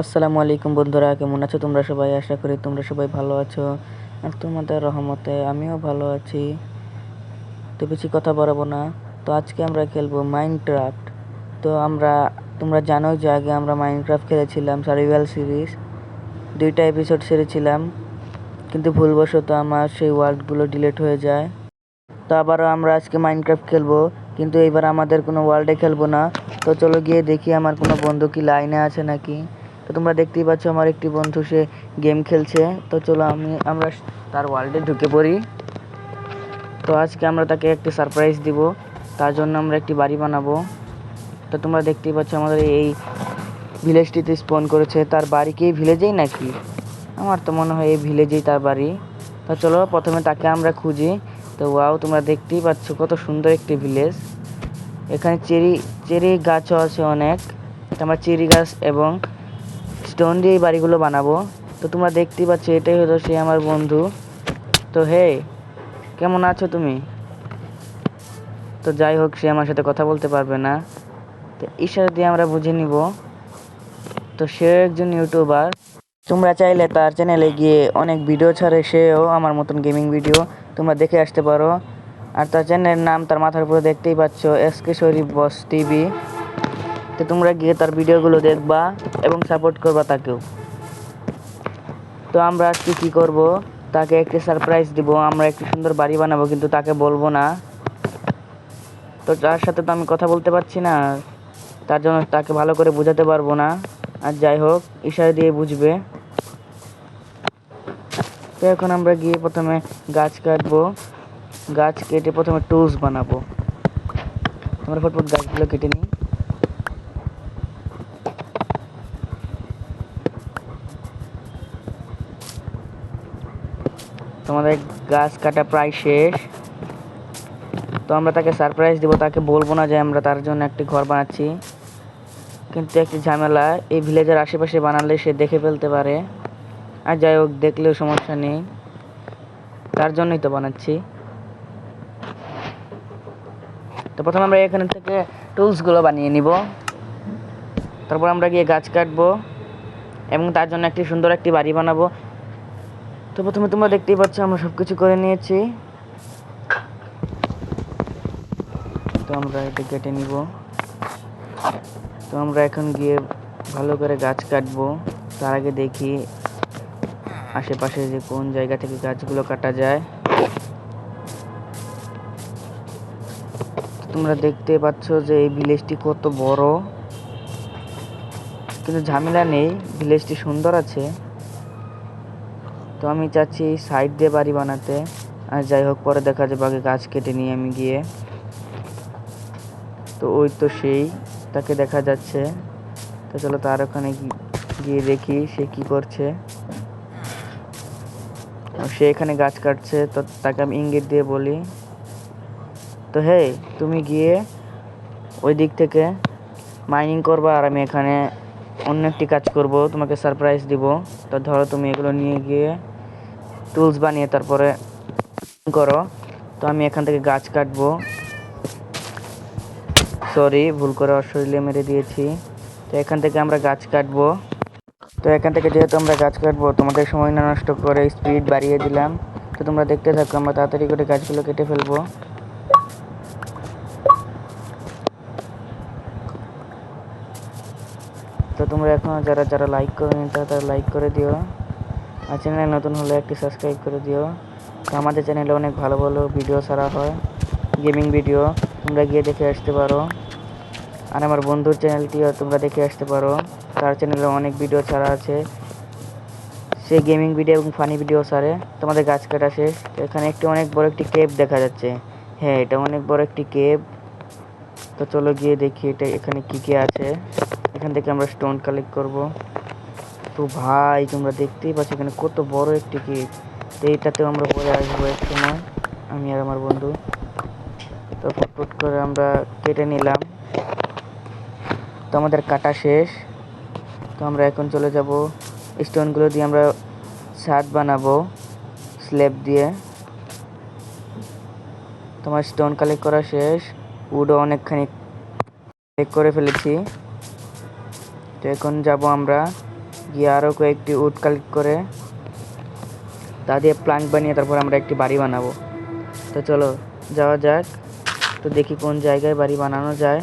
আসসালামু আলাইকুম বন্ধুরা, কেমন আছো তোমরা সবাই? আশা করি তোমরা সবাই ভালো আছো। আর তোমাদের রহমতে আমিও ভালো আছি। তো বেশি কথা বাড়াবো না। তো আজকে আমরা খেলব মাইনক্রাফট তো আমরা, তোমরা জানো যে আগে আমরা মাইনক্রাফট খেলেছিলাম সারিভাল সিরিজ দুইটা এপিসোড সেরেছিলাম কিন্তু ভুলবশত আমার সেই ওয়ার্ল্ডগুলো ডিলিট হয়ে যায়। তো আবারও আমরা আজকে মাইনক্রাফট খেলব। কিন্তু এবার আমাদের কোনো ওয়ার্ল্ডে খেলব না। তো চলো গিয়ে দেখি আমার কোনো বন্ধু কি লাইনে আছে নাকি। তো তোমরা দেখতেই পাচ্ছ আমার একটি বন্ধু, সে গেম খেলছে। তো চলো আমি, আমরা তার ওয়ার্ল্ডে ঢুকে পড়ি। তো আজকে আমরা তাকে একটি সারপ্রাইজ দিব। তার জন্য আমরা একটি বাড়ি বানাবো। তো তোমরা দেখতেই পাচ্ছ আমাদের এই ভিলেজটিতে স্পন করেছে। তার বাড়ি কি ভিলেজেই নাকি? আমার তো মনে হয় এই ভিলেজেই তার বাড়ি। তো চলো প্রথমে তাকে আমরা খুঁজি। তো ওয়াও, তোমরা দেখতেই পাচ্ছ কত সুন্দর একটি ভিলেজ এখানে চেরি চেরি গাছও আছে অনেক। আমরা চেরি গাছ এবং স্টোন দিয়ে এই বাড়িগুলো বানাবো। তো তোমরা দেখতেই পাচ্ছ, এটাই হলো সে আমার বন্ধু। তো হে, কেমন আছো তুমি? তো যাই হোক, সে আমার সাথে কথা বলতে পারবে না। তো ইশারা দিয়ে আমরা বুঝে নিব, তো সে একজন ইউটিউবার। তোমরা চাইলে তার চ্যানেলে গিয়ে অনেক ভিডিও ছাড়ে, সেও আমার মতন গেমিং ভিডিও তোমরা দেখে আসতে পারো। আর তার চ্যানেলের নাম তার মাথার উপরে দেখতেই পাচ্ছ এস কে শরীফ বস টিভি তো তোমরা গিয়ে তার ভিডিওগুলো দেখবা এবং সাপোর্ট করবা তাকেও। তো আমরা আজকে কী করব? তাকে একটি সারপ্রাইজ দিব। আমরা একটি সুন্দর বাড়ি বানাবো, কিন্তু তাকে বলব না। তো তার সাথে তো আমি কথা বলতে পারছি না। তার জন্য তাকে ভালো করে বোঝাতে পারব না। আর যাই হোক, ইশারা দিয়ে বুঝবে। তো এখন আমরা গিয়ে প্রথমে গাছ কাটবো। গাছ কেটে প্রথমে টুলস বানাবো। আমরা ফটফট গাছগুলো কেটে নিই। তোমাদের গাছ কাটা প্রায় শেষ। তো আমরা তাকে সারপ্রাইজ দিব, তাকে বলব না যে আমরা তার জন্য একটি ঘর বানাচ্ছি। কিন্তু একটি ঝামেলা, এই ভিলেজের আশেপাশে বানালে সে দেখে ফেলতে পারে। আর যাই হোক, দেখলেও সমস্যা নেই। তার জন্যই তো বানাচ্ছি। তো প্রথমে আমরা এখানে থেকে টুলসগুলো বানিয়ে নিব। তারপর আমরা গিয়ে গাছ কাটবো এবং তার জন্য একটি সুন্দর একটি বাড়ি বানাবো। তো প্রথমে তোমরা দেখতেই পাচ্ছ, আমরা সব কিছু করে নিয়েছি। তো আমরা এটা কেটে নিব। তো আমরা এখন গিয়ে ভালো করে গাছ কাটবো। তার আগে দেখি আশেপাশে যে কোন জায়গা থেকে গাছগুলো কাটা যায়। তোমরা দেখতে পাচ্ছ যে এই ভিলেজটি কত বড়। কিন্তু ঝামেলা নেই, ভিলেজটি সুন্দর আছে। তো আমি চাচ্ছি সাইড দিয়ে বাড়ি বানাতে। আর যাই হোক, পরে দেখা যাবে, আগে গাছ কেটে নিয়ে আমি গিয়ে। তো ওই তো সেই, তাকে দেখা যাচ্ছে। তো চলো তার ওখানে গিয়ে দেখি সে কি করছে। সে এখানে গাছ কাটছে, তো তাকে আমি ইঙ্গিত দিয়ে বলি। তো হে তুমি গিয়ে ওই দিক থেকে মাইনিং করবা আর আমি এখানে অন্য একটি কাজ করব, তোমাকে সারপ্রাইজ দিব। তো ধরো তুমি এগুলো নিয়ে গিয়ে টুলস বানিয়ে তারপরে করো। তো আমি এখান থেকে গাছ কাটবো। সরি ভুল করে অশরীরে মেরে দিয়েছি। তো এখান থেকে আমরা গাছ কাটবো। তো এখান থেকে যেহেতু আমরা গাছ কাটবো, তোমাদের সময় না নষ্ট করে স্পিড বাড়িয়ে দিলাম। তো তোমরা দেখতে থাকো, আমরা তাড়াতাড়ি করে গাছগুলো কেটে ফেলব। তো তোমরা এখনও যারা যারা লাইক করো তারা তারা লাইক করে দিও। আর চ্যানেলে নতুন হলে একটি সাবস্ক্রাইব করে দিও। তো আমাদের চ্যানেলে অনেক ভালো ভালো ভিডিও ছাড়া হয়। গেমিং ভিডিও তোমরা গিয়ে দেখে আসতে পারো। আর আমার বন্ধুর চ্যানেলটিও তোমরা দেখে আসতে পারো। তার চ্যানেলে অনেক ভিডিও ছাড়া আছে। সে গেমিং ভিডিও এবং ফানি ভিডিও ছাড়ে। তোমাদের গাছ কাটা শেষ। এখানে একটি অনেক বড় একটি কেভ দেখা যাচ্ছে। হ্যাঁ এটা অনেক বড় একটি কেভ তো চলো গিয়ে দেখি এটা এখানে কি কি আছে। এখান থেকে আমরা স্টোন কালেক্ট করব। তো ভাই, তোমরা দেখতেই পাচ্ছ এখানে কত বড় একটি কেভ তো এইটাতেও আমরা পরে আসব এক সময়, আমি আর আমার বন্ধু। তো ফুটফুট করে আমরা কেটে নিলাম। তো আমাদের কাটা শেষ। তো আমরা এখন চলে যাব। স্টোনগুলো দিয়ে আমরা ছাদ বানাবো স্ল্যাব দিয়ে। তোমার স্টোন কালেক্ট করা শেষ। উডও অনেকখানি কালেক্ট করে ফেলেছি। তো এখন যাব আমরা। গিয়ে আরও কয়েকটি উড কালেক্ট করে, তা দিয়ে প্ল্যাঙ্ক বানিয়ে তারপর আমরা একটি বাড়ি বানাবো। তো চলো, যাওয়া যাক। তো দেখি কোন জায়গায় বাড়ি বানানো যায়।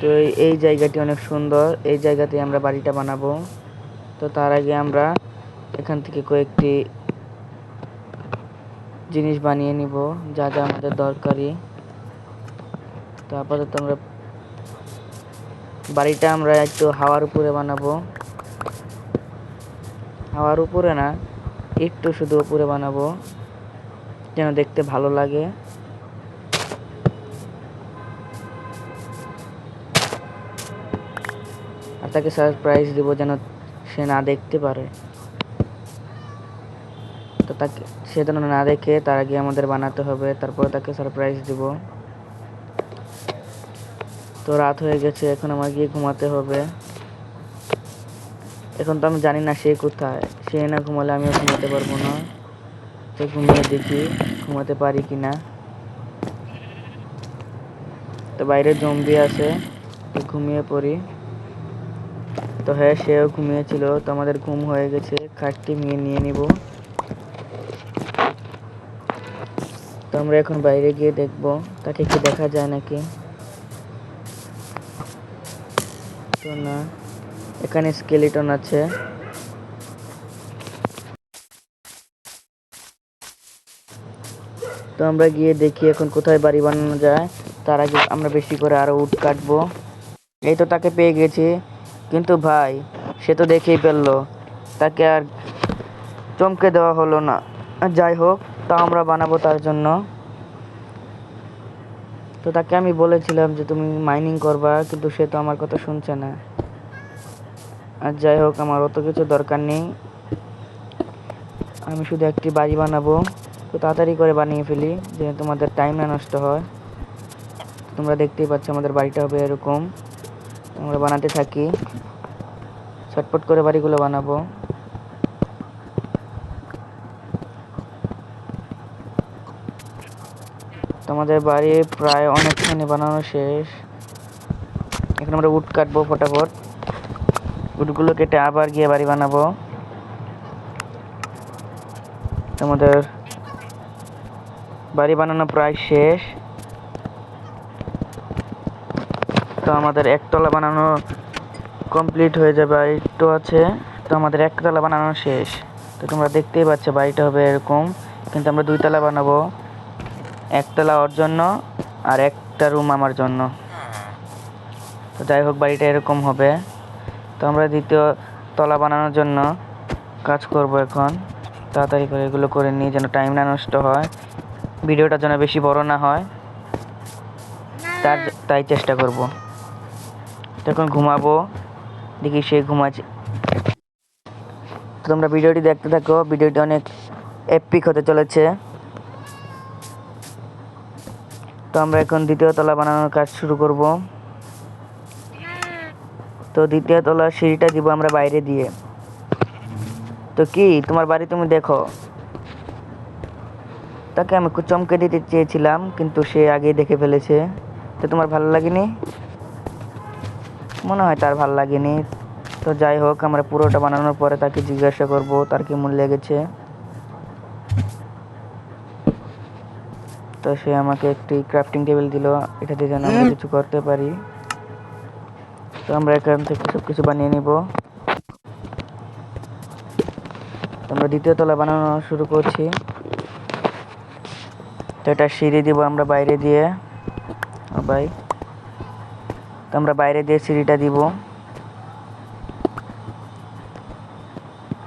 তো এই জায়গাটি অনেক সুন্দর। এই জায়গাতে আমরা বাড়িটা বানাবো। তো তার আগে আমরা এখান থেকে কয়েকটি জিনিস বানিয়ে নিব। যা যা আমাদের দরকারি। তো আপাতত আমরা বাড়িটা আমরা একটু হাওয়ার উপরে বানাবো। হাওয়ার উপরে না, একটু শুধু উপরে বানাবো, যেন দেখতে ভালো লাগে। আর তাকে সারপ্রাইজ দিব যেন সে না দেখতে পারে। তো তাকে, সে যেন না দেখে, তার আগে আমাদের বানাতে হবে, তারপরে তাকে সারপ্রাইজ দিব। তো রাত হয়ে গেছে, এখন আমার গিয়ে ঘুমাতে হবে। এখন তো আমি জানি না সে কোথায়। সে না ঘুমালে আমিও ঘুমাতে পারব না। তো ঘুমিয়ে দেখি, ঘুমাতে পারি কি না। তো বাইরে জম্বি আছে, তো ঘুমিয়ে পড়ি। তো হ্যাঁ সেও ঘুমিয়েছিল। তো আমাদের ঘুম হয়ে গেছে, খাটটি নিয়ে নিয়ে নিব। তো আমরা এখন বাইরে গিয়ে দেখব, তাকে কি দেখা যায় নাকি। তো না। এখানে স্কেলিটন আছে। তো আমরা গিয়ে দেখি এখন কোথায় বাড়ি বানানো যায়। তার আগে আমরা বেশি করে আরও উড কাটবো। এই তো তাকে পেয়ে গেছি। কিন্তু ভাই, সে তো দেখেই ফেলল। তাকে আর চমকে দেওয়া হলো না। যাই হোক, তা আমরা বানাবো তার জন্য। তো তাকে আমি বলেছিলাম যে তুমি মাইনিং করবা, কিন্তু সে তো আমার কথা শুনছে না। আর যাই হোক, আমার অত কিছু দরকার নেই। আমি শুধু একটি বাড়ি বানাবো। তো তাড়াতাড়ি করে বানিয়ে ফেলি যে তোমাদের টাইম না নষ্ট হয়। তোমরা দেখতেই পাচ্ছ আমাদের বাড়িটা হবে এরকম। আমরা বানাতে থাকি। ছটপট করে বাড়িগুলো বানাবো। তো আমাদের বাড়ি প্রায় অনেকখানি বানানো শেষ। এখন আমরা উড কাটবো ফটাফট। উডগুলো কেটে আবার গিয়ে বাড়ি বানাবো। তো আমাদের বাড়ি বানানো প্রায় শেষ। তো আমাদের একতলা বানানো কমপ্লিট হয়ে যাবে আর একটু আছে। তো আমাদের একতলা বানানো শেষ। তো তোমরা দেখতেই পাচ্ছ বাড়িটা হবে এরকম। কিন্তু আমরা দুইতলা বানাবো। একতলা ওর জন্য আর একটা রুম আমার জন্য। তো যাই হোক বাড়িটা এরকম হবে। তো আমরা দ্বিতীয় তলা বানানোর জন্য কাজ করব এখন। তাড়াতাড়ি করে এগুলো করে নিই যেন টাইম না নষ্ট হয়। ভিডিওটা যেন বেশি বড় না হয়। তার তাই চেষ্টা করব। তখন ঘুমাবো। দেখি সে ঘুমাচ্ছে। তো তোমরা ভিডিওটি দেখতে থাকো। ভিডিওটি অনেক এপিক হতে চলেছে। তো আমরা এখন দ্বিতীয় তলা বানানোর কাজ শুরু করব। তো দ্বিতীয় তলার সিঁড়িটা দিব আমরা বাইরে দিয়ে। তো কি, তোমার বাড়ি তুমি দেখো। তাকে আমি চমকে দিতে চেয়েছিলাম, কিন্তু সে আগেই দেখে ফেলেছে। তো তোমার ভালো লাগেনি? মনে হয় তার ভালো লাগেনি। তো যাই হোক, আমরা পুরোটা বানানোর পরে তাকে জিজ্ঞাসা করব, তার কেমন লেগেছে। তো সে আমাকে একটি ক্রাফটিং টেবিল দিল। এটা দিয়ে যেন আমরা কিছু করতে পারি। তো আমরা এখান থেকে সব কিছু বানিয়ে নিব। আমরা দ্বিতীয় তলা বানানো শুরু করছি। তো এটা সিঁড়ি দিব আমরা বাইরে দিয়ে। ভাই তো আমরা বাইরে দিয়ে সিঁড়িটা দিব।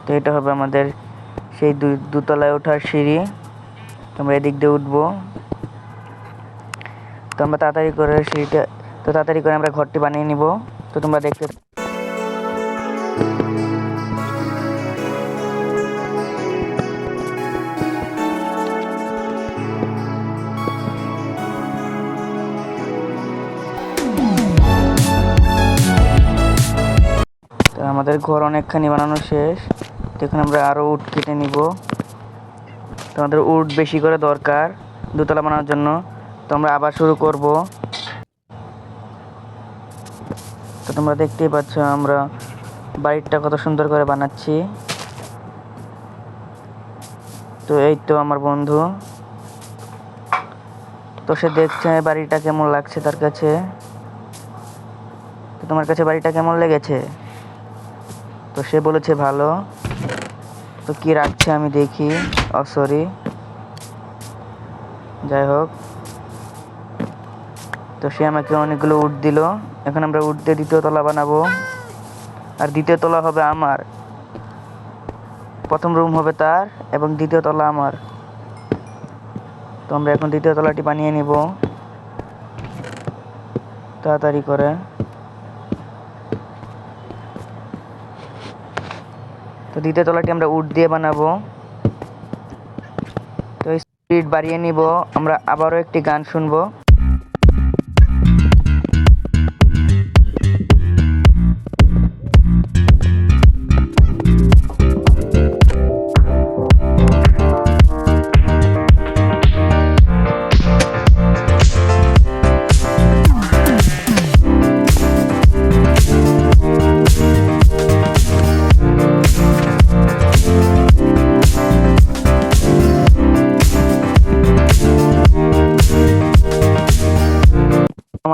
তো এটা হবে আমাদের সেই দুতলায় ওঠার সিঁড়ি। আমরা এদিক দিয়ে উঠবো। আমরা তাড়াতাড়ি করে সিঁড়িটা, তো তাড়াতাড়ি করে আমরা ঘরটি বানিয়ে নিব। তো তোমরা দেখতে আমাদের ঘর অনেকখানি বানানো শেষ। এখন আমরা আরও উট কেটে নিব। তো আমাদের উট বেশি করে দরকার দোতলা বানানোর জন্য। তো আমরা আবার শুরু করব। তো তোমরা দেখতেই পাচ্ছ আমরা বাড়িটা কত সুন্দর করে বানাচ্ছি। তো এই তো আমার বন্ধু। তো সে দেখছে বাড়িটা কেমন লাগছে তার কাছে। তো তোমার কাছে বাড়িটা কেমন লেগেছে? তো সে বলেছে ভালো। তো কি রাখছে আমি দেখি। ও সরি যাই হোক। তো সে আমাকে অনেকগুলো উট দিল। এখন আমরা উট দিয়ে দ্বিতীয় তলা বানাবো। আর দ্বিতীয় তলা হবে আমার। প্রথম রুম হবে তার এবং দ্বিতীয় তলা আমার। তো আমরা এখন দ্বিতীয় তলাটি বানিয়ে নিব। তাড়াতাড়ি করে। তো দ্বিতীয় তলাটি আমরা উড দিয়ে বানাবো। তো স্পিড বাড়িয়ে নিব। আমরা আবারও একটি গান শুনব।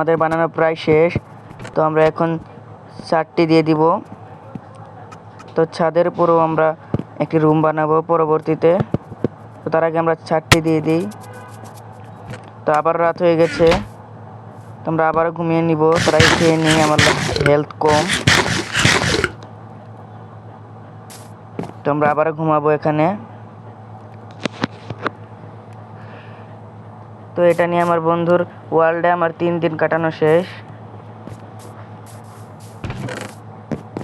আমাদের বানানো প্রায় শেষ। তো আমরা এখন চারটি দিয়ে দিব। তো ছাদের উপরেও আমরা একটি রুম বানাবো পরবর্তীতে। তো তার আগে আমরা ছাদটি দিয়ে দিই। তো আবার রাত হয়ে গেছে। তো আমরা আবার ঘুমিয়ে নিব। তারাই খেয়ে নিই, আমার হেলথ কম। তো আমরা আবার ঘুমাবো এখানে। তো এটা নিয়ে আমার বন্ধুর ওয়ার্ল্ডে আমার তিন দিন কাটানো শেষ।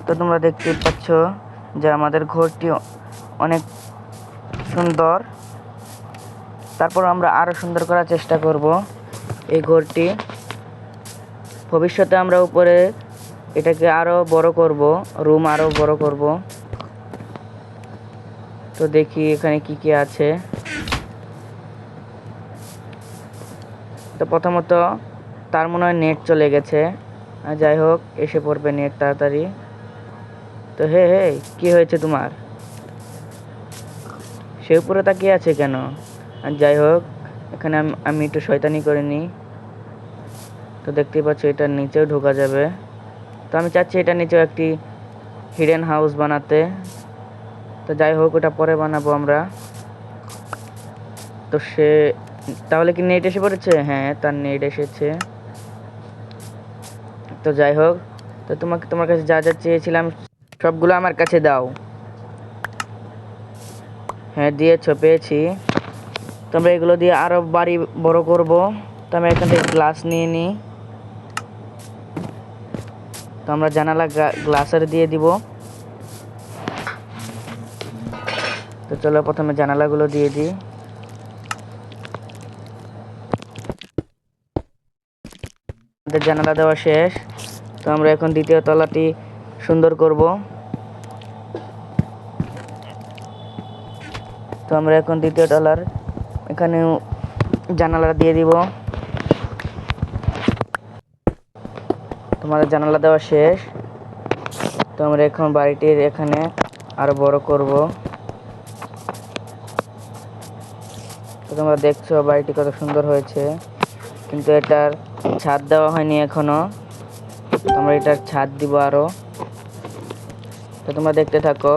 তো তোমরা দেখতে পাচ্ছ যে আমাদের ঘরটি অনেক সুন্দর। তারপর আমরা আরও সুন্দর করার চেষ্টা করব এই ঘরটি। ভবিষ্যতে আমরা উপরে এটাকে আরও বড় করব, রুম আরও বড় করব। তো দেখি এখানে কি কি আছে। তো প্রথমত তার মনে হয় নেট চলে গেছে। যাই হোক, এসে পড়বে নেট তাড়াতাড়ি। তো হে হে, কি হয়েছে তোমার? সে উপরে তাকিয়ে আছে কেন? যাই হোক, এখানে আমি একটু শয়তানি করে নিই। তো দেখতেই পাচ্ছ এটার নিচেও ঢোকা যাবে। তো আমি চাচ্ছি এটার নিচেও একটি হিডেন হাউস বানাতে। তো যাই হোক, ওটা পরে বানাবো আমরা। তো সে তাহলে কি নেট এসে পড়েছে? হ্যাঁ তার নেট এসেছে। তো যাই হোক, তো তোমাকে, তোমার কাছে যা যা চেয়েছিলাম, সবগুলো আমার কাছে দাও। হ্যাঁ দিয়েছ, পেয়েছি। তো আমরা এগুলো দিয়ে আরও বাড়ি বড় করব। তো আমি এখান থেকে গ্লাস নিয়ে নিই। তো আমরা জানালা গ্লাসের দিয়ে দিব। তো চলো প্রথমে জানালাগুলো দিয়ে দিই। আমাদের জানালা দেওয়া শেষ। তো আমরা এখন দ্বিতীয় তলাটি সুন্দর করব। তো আমরা এখন দ্বিতীয় তলার এখানে জানালা দিয়ে দিব। তোমাদের জানালা দেওয়া শেষ। তো আমরা এখন বাড়িটির এখানে আরও বড় করব। তোমরা দেখছ বাড়িটি কত সুন্দর হয়েছে। কিন্তু এটার ছাদ দেওয়া হয়নি এখনও। আমরা এটার ছাদ দিব আরও। তো তোমরা দেখতে থাকো।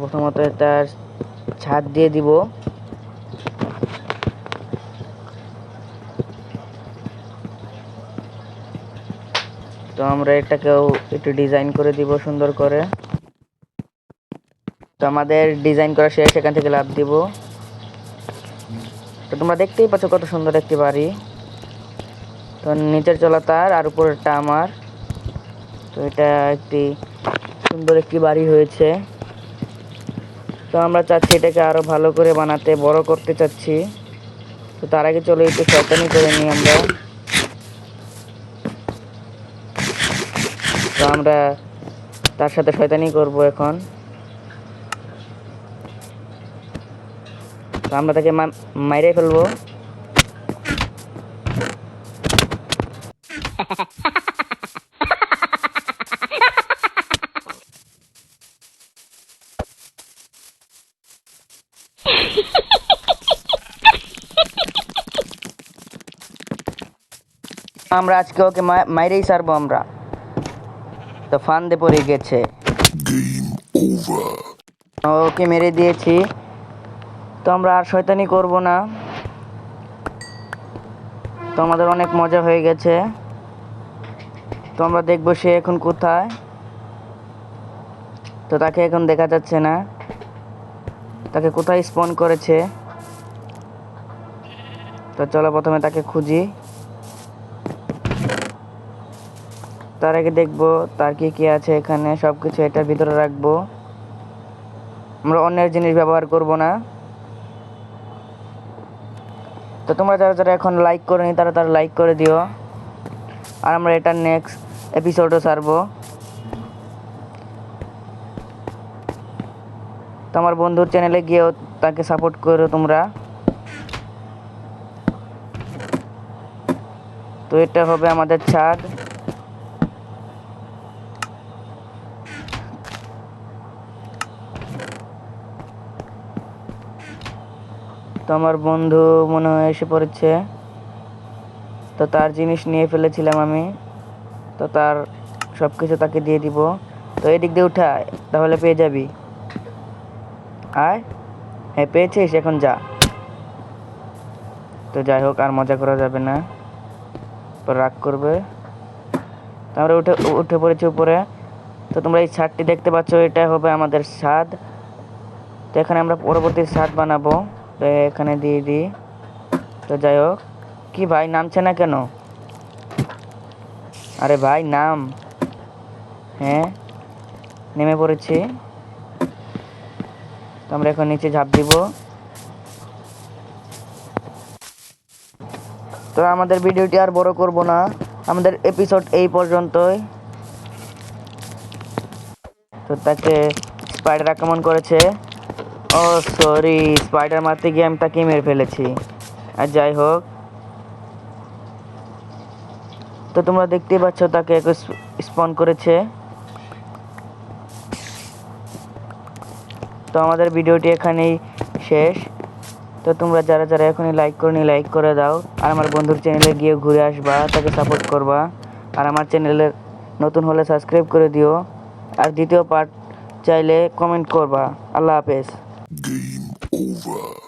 প্রথমত এটার ছাদ দিয়ে দিব। তো আমরা এটাকেও একটু ডিজাইন করে দিব সুন্দর করে। তো আমাদের ডিজাইন করা শেষ, এখান থেকে লাভ দিব। তো তোমরা দেখতেই পাচ্ছ কত সুন্দর একটি বাড়ি। তো নিচের চলা তার আর উপরেরটা আমার। তো এটা একটি সুন্দর একটি বাড়ি হয়েছে। তো আমরা চাচ্ছি এটাকে আরও ভালো করে বানাতে, বড় করতে চাচ্ছি। তো তার আগে চলে একটু শয়তানি করে নিই আমরা। তো আমরা তার সাথে শয়তানি করব এখন। আমরা তাকে মাইরে ফেলব। আমরা আজকে ওকে মাইরেই সারবো আমরা। তো ফান্দে পড়ে গেছে। ওকে মেরে দিয়েছি। তো আমরা আর শয়তানি করব না। তো আমাদের অনেক মজা হয়ে গেছে। তো আমরা দেখব সে এখন কোথায়। তো তাকে এখন দেখা যাচ্ছে না। তাকে কোথায় স্পন করেছে? তো চলো প্রথমে তাকে খুঁজি। তার আগে দেখব তার কি কি আছে এখানে। সব কিছু এটার ভিতরে রাখব। আমরা অন্যের জিনিস ব্যবহার করব না। তো তোমরা যারা যারা এখন লাইক করেনি, তারা তারা লাইক করে দিও। আর আমরা এটা নেক্সট এপিসোডও ছাড়বো। তোমার বন্ধুর চ্যানেলে গিয়েও তাকে সাপোর্ট করো তোমরা। তো এটা হবে আমাদের ছাদ তো আমার বন্ধু মনে হয় এসে পড়েছে। তো তার জিনিস নিয়ে ফেলেছিলাম আমি। তো তার সব কিছু তাকে দিয়ে দিব। তো এদিক দিয়ে উঠা, তাহলে পেয়ে যাবি। আয়। হ্যাঁ পেয়েছিস, এখন যা। তো যাই হোক, আর মজা করা যাবে না। রাগ করবে। তো আমরা উঠে উঠে পড়েছি উপরে। তো তোমরা এই ছাদটি দেখতে পাচ্ছ, এটা হবে আমাদের ছাদ। তো এখানে আমরা পরবর্তী ছাদ বানাবো। তো এখানে দিয়ে দিই তো যাই হোক, কি ভাই, নামছে না কেন? আরে ভাই, নাম। হ্যাঁ নেমে পড়েছি। তো আমরা এখন নিচে ঝাঁপ দিব। তো আমাদের ভিডিওটি আর বড় করব না। আমাদের এপিসোড এই পর্যন্তই। তো তাকে স্পাইডার আক্রমণ করেছে। ও সরি স্পাইডার মারতে গিয়ে আমি তাকে মেরে ফেলেছি। আর যাই হোক, তো তোমরা দেখতেই পাচ্ছ তাকে স্পন করেছে। তো আমাদের ভিডিওটি এখানেই শেষ। তো তোমরা যারা যারা এখনই লাইক করনি লাইক করে দাও। আর আমার বন্ধুর চ্যানেলে গিয়ে ঘুরে আসবা, তাকে সাপোর্ট করবা। আর আমার চ্যানেলে নতুন হলে সাবস্ক্রাইব করে দিও। আর দ্বিতীয় পার্ট চাইলে কমেন্ট করবা। আল্লাহ হাফেজ। Game over.